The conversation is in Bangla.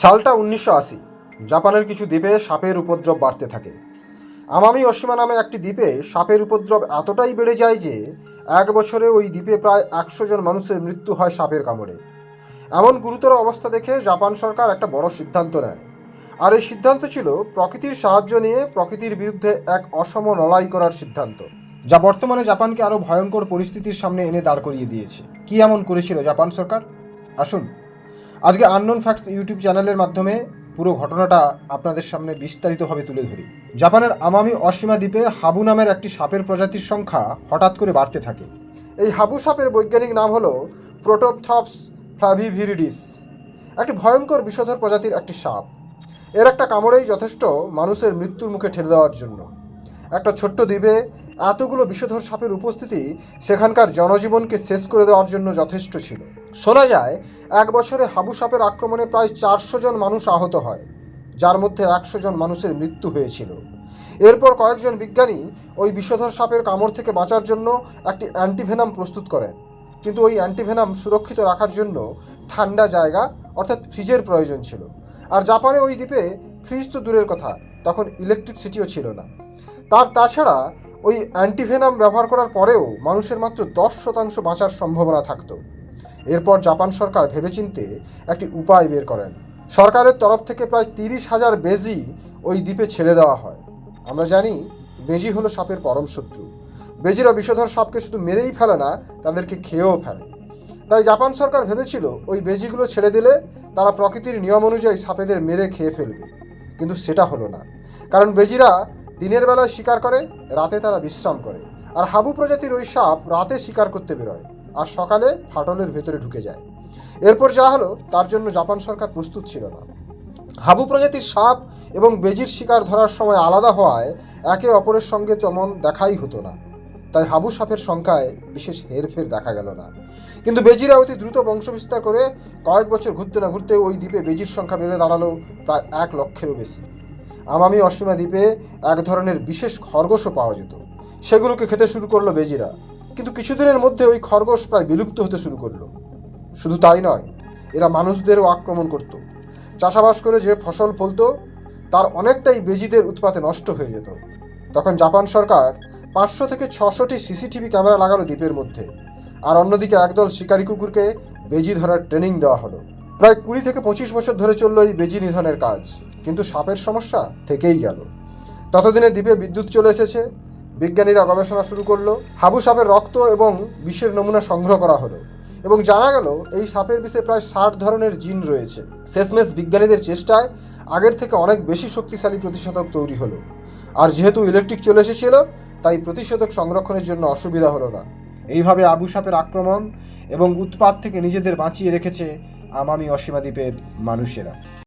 সালটা উনিশশো আশি। জাপানের কিছু দ্বীপে সাপের উপদ্রব বাড়তে থাকে। আমামি অসীমা নামে একটি দ্বীপে সাপের উপদ্রব এতটাই বেড়ে যায় যে এক বছরে ওই দ্বীপে প্রায় একশো জন মানুষের মৃত্যু হয় সাপের কামড়ে। এমন গুরুতর অবস্থা দেখে জাপান সরকার একটা বড় সিদ্ধান্ত নেয়। আর এই সিদ্ধান্ত ছিল প্রকৃতির সাহায্য নিয়ে প্রকৃতির বিরুদ্ধে এক অসম লড়াই করার সিদ্ধান্ত, যা বর্তমানে জাপানকে আরও ভয়ঙ্কর পরিস্থিতির সামনে এনে দাঁড় করিয়ে দিয়েছে। কি এমন করেছিল জাপান সরকার? আসুন আজকে আননোন ফ্যাক্টস ইউটিউব চ্যানেলের মাধ্যমে পুরো ঘটনাটা আপনাদের সামনে বিস্তারিতভাবে তুলে ধরি। জাপানের আমামি অসীমা দ্বীপে হাবু নামের একটি সাপের প্রজাতির সংখ্যা হঠাৎ করে বাড়তে থাকে। এই হাবু সাপের বৈজ্ঞানিক নাম হলো প্রোটোপথ্রপস ফ্লাভিভিরিডিস একটি ভয়ঙ্কর বিষধর প্রজাতির একটি সাপ। এর একটা কামড়েই যথেষ্ট মানুষের মৃত্যুর মুখে ঠেলে দেওয়ার জন্য। একটা ছোট্ট দ্বীপে এতগুলো বিষধর সাপের উপস্থিতি সেখানকার জনজীবনকে শেষ করে দেওয়ার জন্য যথেষ্ট ছিল। শোনা যায়, এক বছরে হাবু সাপের আক্রমণে প্রায় চারশো জন মানুষ আহত হয়, যার মধ্যে একশো জন মানুষের মৃত্যু হয়েছিল। এরপর কয়েকজন বিজ্ঞানী ওই বিষধর সাপের কামড় থেকে বাঁচার জন্য একটি অ্যান্টিভেনাম প্রস্তুত করেন। কিন্তু ওই অ্যান্টিভেনাম সুরক্ষিত রাখার জন্য ঠান্ডা জায়গা, অর্থাৎ ফ্রিজের প্রয়োজন ছিল। আর জাপানে ওই দ্বীপে ফ্রিজ তো দূরের কথা, তখন ইলেকট্রিসিটিও ছিল না। তার তাছাড়া ওই অ্যান্টিভেনাম ব্যবহার করার পরেও মানুষের মাত্র দশ শতাংশ বাঁচার সম্ভাবনা থাকতো। এরপর জাপান সরকার ভেবেচিন্তে একটি উপায় বের করেন। সরকারের তরফ থেকে প্রায় তিরিশ হাজার বেজি ওই দ্বীপে ছেড়ে দেওয়া হয়। আমরা জানি, বেজি হলো সাপের পরম শত্রু। বেজিরা বিষধর সাপকে শুধু মেরেই ফেলে না, তাদেরকে খেয়েও ফেলে। তাই জাপান সরকার ভেবেছিল, ওই বেজিগুলো ছেড়ে দিলে তারা প্রকৃতির নিয়ম অনুযায়ী সাপেদের মেরে খেয়ে ফেলবে। কিন্তু সেটা হলো না। কারণ বেজিরা দিনের বেলায় শিকার করে, রাতে তারা বিশ্রাম করে। আর হাবু প্রজাতির ওই সাপ রাতে শিকার করতে বেরোয় আর সকালে ফাটলের ভেতরে ঢুকে যায়। এরপর যা হলো, তার জন্য জাপান সরকার প্রস্তুত ছিল না। হাবু প্রজাতির সাপ এবং বেজির শিকার ধরার সময় আলাদা হওয়ায় একে অপরের সঙ্গে তেমন দেখাই হতো না। তাই হাবু সাপের সংখ্যায় বিশেষ হেরফের দেখা গেল না। কিন্তু বেজিরা অতি দ্রুত বংশবিস্তার করে কয়েক বছর ঘুরতে না ঘুরতে ওই দ্বীপে বেজির সংখ্যা বেড়ে দাঁড়াল প্রায় এক লক্ষেরও বেশি। আমামি অসীমা দ্বীপে এক ধরনের বিশেষ খরগোশও পাওয়া যেত। সেগুলোকে খেতে শুরু করল বেজিরা। কিন্তু কিছুদিনের মধ্যে ওই খরগোশ প্রায় বিলুপ্ত হতে শুরু করল। শুধু তাই নয়, এরা মানুষদেরও আক্রমণ করত। চাষাবাস করে যে ফসল ফলতো, তার অনেকটাই বেজিদের উৎপাতে নষ্ট হয়ে যেত। তখন জাপান সরকার পাঁচশো থেকে ছশোটি সিসিটিভি ক্যামেরা লাগানো দ্বীপের মধ্যে। আর অন্যদিকে একদল শিকারী কুকুরকে বেজি ধরার ট্রেনিং দেওয়া হলো। প্রায় কুড়ি থেকে পঁচিশ বছর ধরে চলল এই বেজি নিধনের কাজ। কিন্তু সাপের সমস্যা থেকেই গেল। ততদিনে দ্বীপে বিদ্যুৎ চলে এসেছে, বিজ্ঞানীরা গবেষণা শুরু করল, হাবু সাপের রক্ত এবং বিষের নমুনা সংগ্রহ করা হলো এবং জানা গেল এই সাপের বিষে প্রায় ষাট ধরনের জিন রয়েছে। শেষমেশ বিজ্ঞানীদের চেষ্টায় আগের থেকে অনেক বেশি শক্তিশালী প্রতিষেধক তৈরি হলো। আর যেহেতু ইলেকট্রিক চলে এসেছিল, তাই প্রতিষেধক সংরক্ষণের জন্য অসুবিধা হলো না। এইভাবে আবু সাপের আক্রমণ এবং উৎপাত থেকে নিজেদের বাঁচিয়ে রেখেছে আমামি অসীমা দ্বীপের মানুষেরা।